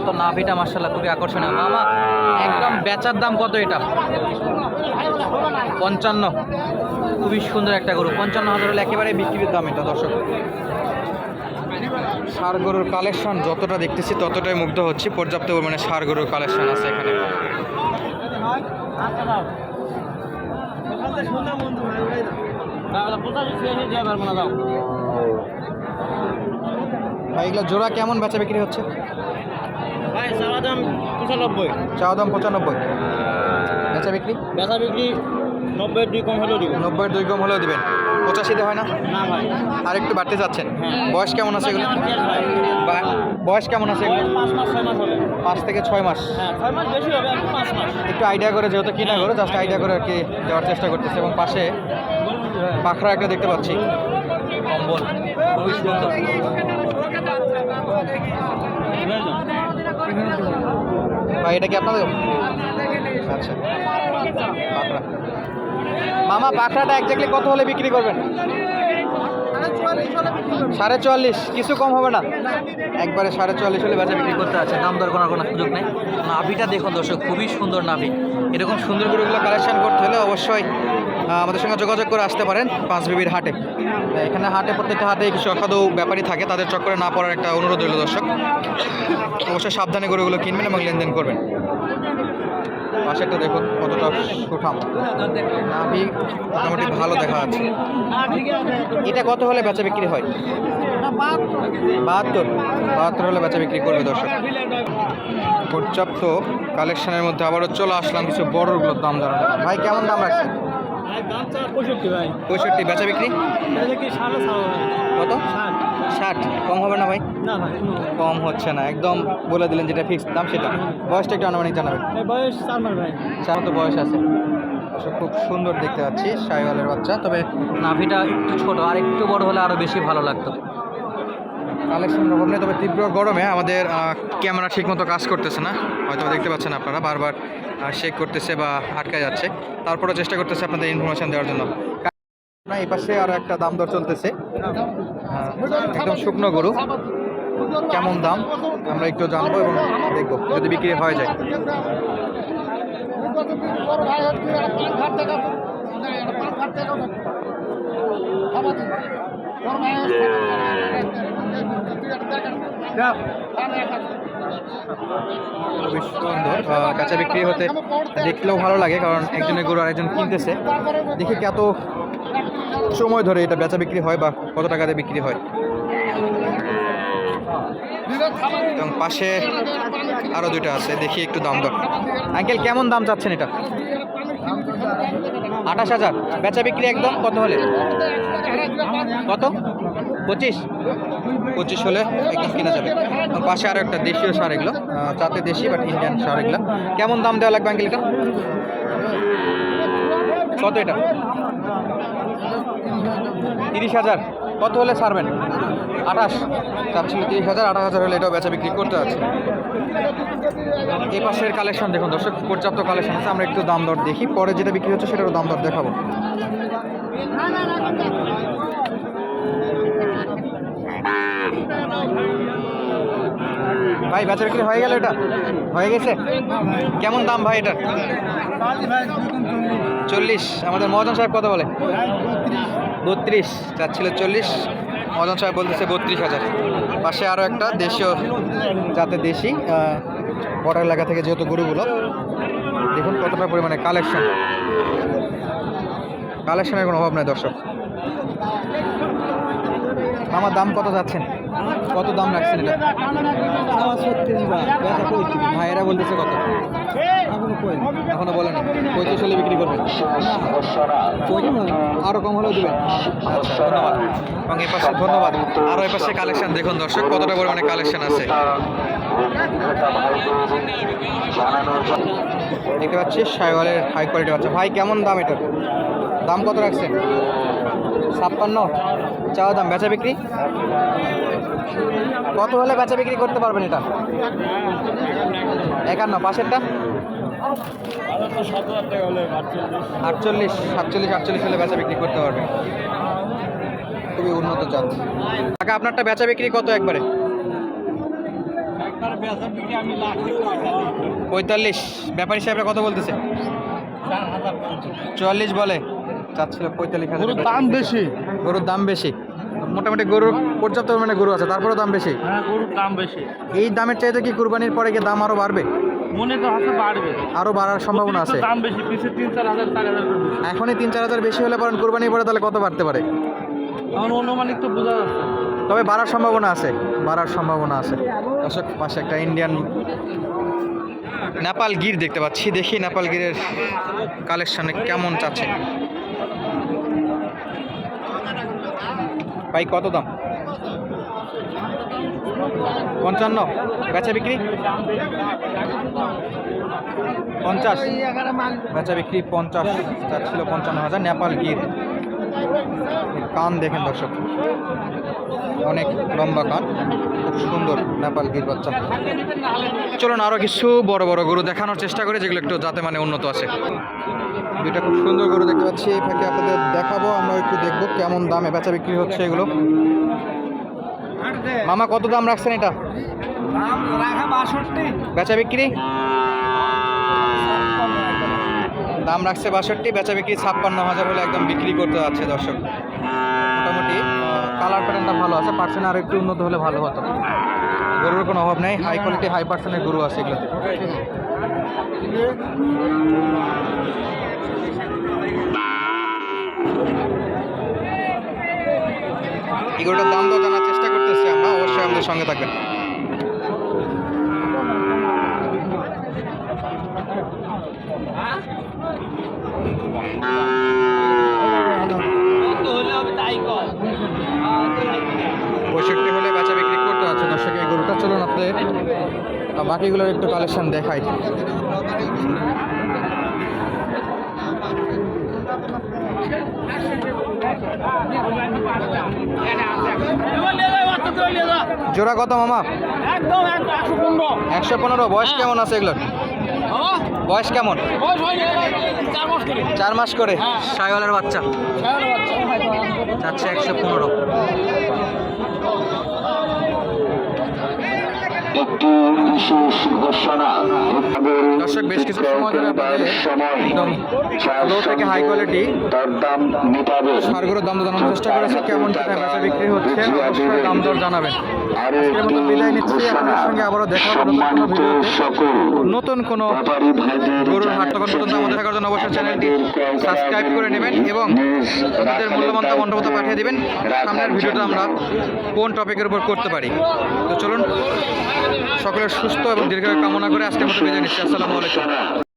এর তো নাভিটা মার্শাল্লাহ খুবই আকর্ষণীয়। মামা, একদম বেচার দাম কত এটা? পঞ্চান্ন। খুবই সুন্দর একটা গরু। পঞ্চান্ন হাজার হলে একেবারে বিক্রির দাম এটা, দর্শক। ষাড় গরুর কালেকশন যতটা দেখতেছি ততটাই মুগ্ধ হচ্ছি। পর্যাপ্ত পরিমাণে ষাড় গরুর কালেকশন আছে এখানে। ভাই এগুলো জোড়া কেমন বেচা বিক্রি হচ্ছে? ভাই চাওয়া দাম পঁচানব্বই। চাওয়া দাম পঁচানব্বই। বেচা বিক্রি? বেচা বিক্রি নব্বই দুই কম হলেও দিব নব্বই দুই কম হলেও দিবেন। পঁচাশিতে হয় না? না ভাই। আর একটু বাড়তে চাচ্ছেন হ্যাঁ। বয়স কেমন আছে এগুলো? বয়স কেমন আছে এগুলো? পাঁচ থেকে ছয় মাস। হ্যাঁ ছয় মাস বেশি হবে এখন পাঁচ মাস। একটু আইডিয়া করে যেহেতু কিনা করে জাস্ট আইডিয়া করে আর কি দেওয়ার চেষ্টা করতেছে। এবং পাশে পাখরা একটা দেখতে পাচ্ছি। কম্বল। খুবই সুন্দর। ভাই, এটা কি আপনাদের? আচ্ছা। মামা পাখরাটা একজাক্টলি কত হলে বিক্রি করবেন? সাড়ে চুয়াল্লিশ, কিছু কম হবে না। একবারে সাড়ে চুয়াল্লিশ হলে বেচা বিক্রি করতে আছে, দাম দর করার কোনো সুযোগ নেই। নাভিটা দেখুন দর্শক, খুবই সুন্দর নাভি। এরকম সুন্দর গরুগুলো কালেকশন করতে হলে অবশ্যই আমাদের সঙ্গে যোগাযোগ করে আসতে পারেন পাঁচ বিবির হাটে। এখানে হাটে প্রত্যেকটা হাটে কিছু অসাধু ব্যাপারী থাকে, তাদের চক্করে না পড়ার একটা অনুরোধ রইল দর্শক। অবশ্যই সাবধানে গরুগুলো কিনবেন এবং লেনদেন করবেন। পাশেরটা দেখুন কতটা সুঠাম। নাভি মোটামুটি ভালো দেখা যাচ্ছে। এটা কত হলে বেচা বিক্রি হয়? বাহাত্তর। বাহাত্তর হলে বেচা বিক্রি করবে দর্শক। পর্যাপ্ত কালেকশনের মধ্যে আবারও চলে আসলাম কিছু বড়গুলোর দাম জানানো ভাই, কেমন দাম রাখছে ভাই দাম চাওয়া পঁয়ষট্টি ভাই। পঁয়ষট্টি বেচা বিক্রি? কত? ষাট। কম হবে না ভাই? না ভাই কম হচ্ছে না। একদম বলে দিলেন যেটা ফিক্স দাম সেটা। বয়সটা একটু আনুমানিক জানাবেন। বয়স চার মাস ভাই। চার মতো বয়স আছে। খুব সুন্দর দেখতে পাচ্ছি সাইওয়ালের বাচ্চা। তবে নাভিটা একটু ছোট আর একটু বড় হলে আরও বেশি ভালো লাগতো। কালেকশন অভাব নেই, তবে তীব্র গরমে আমাদের ক্যামেরা ঠিকমতো কাজ করতেছে না। হয়তো দেখতে পাচ্ছেন আপনারা, বারবার শেক করতেছে বা আটকে যাচ্ছে। তারপরেও চেষ্টা করতেছে আপনাদের ইনফরমেশন দেওয়ার জন্য। এই পাশে আরও একটা দাম দর চলতেছে। একদম শুকনো গরু। কেমন দাম, আমরা একটু জানব এবং দেখব, যদি বিক্রি হয়ে যায়। সুন্দর কাঁচা বিক্রি হতে দেখলেও ভালো লাগে, কারণ একজনের গরু আরেকজন কিনতেছে। দেখি কত সময় ধরে এটা বেচা বিক্রি হয় বা কত টাকাতে বিক্রি হয়। এবং পাশে আরও দুইটা আছে, দেখি একটু দাম দর। আঙ্কেল, কেমন দাম চাচ্ছেন এটা? আঠাশ হাজার। বেচা বিক্রি একদম কত হলে? কত? পঁচিশ? পঁচিশ হলে কিনা যাবে। পাশে আরও একটা দেশীয় সার এগুলো। যাতে দেশি বাট ইন্ডিয়ান সার এগুলো। কেমন দাম দেওয়া লাগবে আঙ্কেল কত এটা? তিরিশ হাজার। কত হলে ছাড়বেন আঠাশ। চাচ্ছিল তিরিশ হাজার, আঠাশ হাজার হলে এটাও বেচা বিক্রি করতে আছে। এই পাশের কালেকশন দেখুন দর্শক, পর্যাপ্ত কালেকশন আছে। আমরা একটু দাম দর দেখি। পরে যেটা বিক্রি হচ্ছে সেটারও দাম দর দেখাবো। ভাই বেচা বিক্রি হয়ে গেল এটা? হয়ে গেছে? কেমন দাম ভাই এটা? চল্লিশ। আমাদের মহাজন সাহেব কত বলে। বত্রিশ। চাচ্ছিল চল্লিশ। মদন সাহেব বলতেছে বত্রিশ হাজার। পাশে আরও একটা দেশীয় যাতে দেশি বর্ডার এলাকা থেকে যেহেতু গরুগুলো। দেখুন কতটা পরিমাণে কালেকশন। কালেকশনের কোনো অভাব নাই দর্শক। আমার দাম কত যাচ্ছেন কত দাম রাখছেন এটা? ভাইয়েরা বলতেছে কত। এখনও বলেনি পঁয়ত্রিশ হলে বিক্রি করবেন আরও কম হলেও দেবেন। আচ্ছা ধন্যবাদ। এবং এই পাশে ধন্যবাদ। আরও এই পাশে কালেকশন দেখুন দর্শক, কতটা পরিমাণে কালেকশন আছে। দেখতে পাচ্ছি, সাইওয়ালের হাই কোয়ালিটি বাচ্চা। ভাই, কেমন দাম এটার দাম কত রাখছেন ছাপ্পান্ন। চাওয়া দাম, বেচা বিক্রি? কত হলে বেচা বিক্রি করতে পারবেন এটা? একান্ন, পাশেরটা? আটচল্লিশ, সাতচল্লিশ, আটচল্লিশ হলে বেচা বিক্রি করতে পারবে খুবই উন্নত জাত টাকা আপনারটা বেচা বিক্রি কত একবারে? পঁয়তাল্লিশ। ব্যাপারী সাহেবরা কত বলতেছে? চুয়াল্লিশ বলে। চাচ্ছিল পঁয়তাল্লিশ হাজার গরুর দাম বেশি। গরুর দাম বেশি। মোটামুটি গরুর পর্যাপ্ত পরিমাণে গরু আছে তারপরেও দাম বেশি। হ্যাঁ গরুর দাম বেশি। এই দামের চাইতে কি কুরবানির পরে গিয়ে দাম আরও বাড়বে? মনে তো হাতে বাড়বে। আরও বাড়ার সম্ভাবনা আছে। দাম বেশি পিছে তিন চার হাজার চার হাজার এখনই তিন চার হাজার বেশি হলে পরে কুরবানির পরে তাহলে কত বাড়তে পারে? এখন অনুমানিক তো বোঝা যাচ্ছে। তবে বাড়ার সম্ভাবনা আছে বাড়ার সম্ভাবনা আছে। দর্শক পাশে একটা ইন্ডিয়ান নেপাল গির দেখতে পাচ্ছি। দেখি নেপাল গিরের কালেকশনে কেমন চাচ্ছে। ভাই কত দাম? পঞ্চান্ন। বেচা বিক্রি? পঞ্চাশ। বেচা বিক্রি পঞ্চাশ ছিল পঞ্চান্ন হাজার নেপাল গির। এর কান দেখেন দর্শক। অনেক লম্বা কান খুব সুন্দর নেপাল গির বাচ্চা। চলুন আরও কিছু বড় বড় গরু দেখানোর চেষ্টা করি যেগুলো একটু যাতে মানে উন্নত আছে। দুইটা খুব সুন্দর গরু দেখতে পাচ্ছি এই ফাঁকে আপনাদের দেখাবো আমরা একটু দেখব কেমন দামে বেচা বিক্রি হচ্ছে এগুলো। মামা কত দাম রাখছেন এটা? বেচা বিক্রি? দাম রাখছে বাষট্টি, বেচা বিক্রি ছাপ্পান্ন হাজার হলে একদম বিক্রি করতে যাচ্ছে দর্শক। মোটামুটি, কালার প্যাটার্নটা ভালো আছে, পার্সেন্ট আর একটু উন্নত হলে ভালো হতো। গরুর কোনো অভাব নেই হাই কোয়ালিটি হাই পার্সেন্টের গরু আছে এগুলোতে। এই গরুটার দাম তো জানার চেষ্টা করতেছি আমরা, অবশ্যই আমাদের সঙ্গে থাকবেন। পঁয়ষট্টি হলে বিক্রি করতে যাচ্ছে দর্শক এই গরুটা চলুন আপনাদের বাকিগুলোর একটু কালেকশন দেখাই। জোড়া কত মামা? একদম একশো পনেরো। একশো পনেরো। বয়স কেমন আছে এগুলোর? বয়স কেমন? চার মাস করে। করে? সাইওয়ালের বাচ্চা। যাচ্ছে একশো পনেরো। একটি বিশেষ ঘোষণা। দর্শক বেশ কিছু সময় ধরে লো থেকে হাই কোয়ালিটি তার দাম মিটাবে। সারগুলোর দাম জানানোর চেষ্টা করেছি কেমন বেচা বিক্রি হচ্ছে অবশ্যই দাম দর জানাবেন। আরও আজকের মতো বিদায় নিচ্ছি আপনাদের সঙ্গে আবারও দেখা হবে নতুন কোনো ভিডিওতে। নতুন কোনো গরুর হাট তখন পর্যন্ত আমাদের থাকার জন্য অবশ্যই চ্যানেলটি সাবস্ক্রাইব করে নেবেন এবং আপনাদের মূল্যবান মন্তব্য পাঠিয়ে দেবেন। সামনের ভিডিওটা আমরা কোন টপিকের উপর করতে পারি? তো চলুন। সকলের সুস্থ এবং দীর্ঘ কামনা করে আজকের মতো বিদায় নিচ্ছি। আসসালামু আলাইকুম।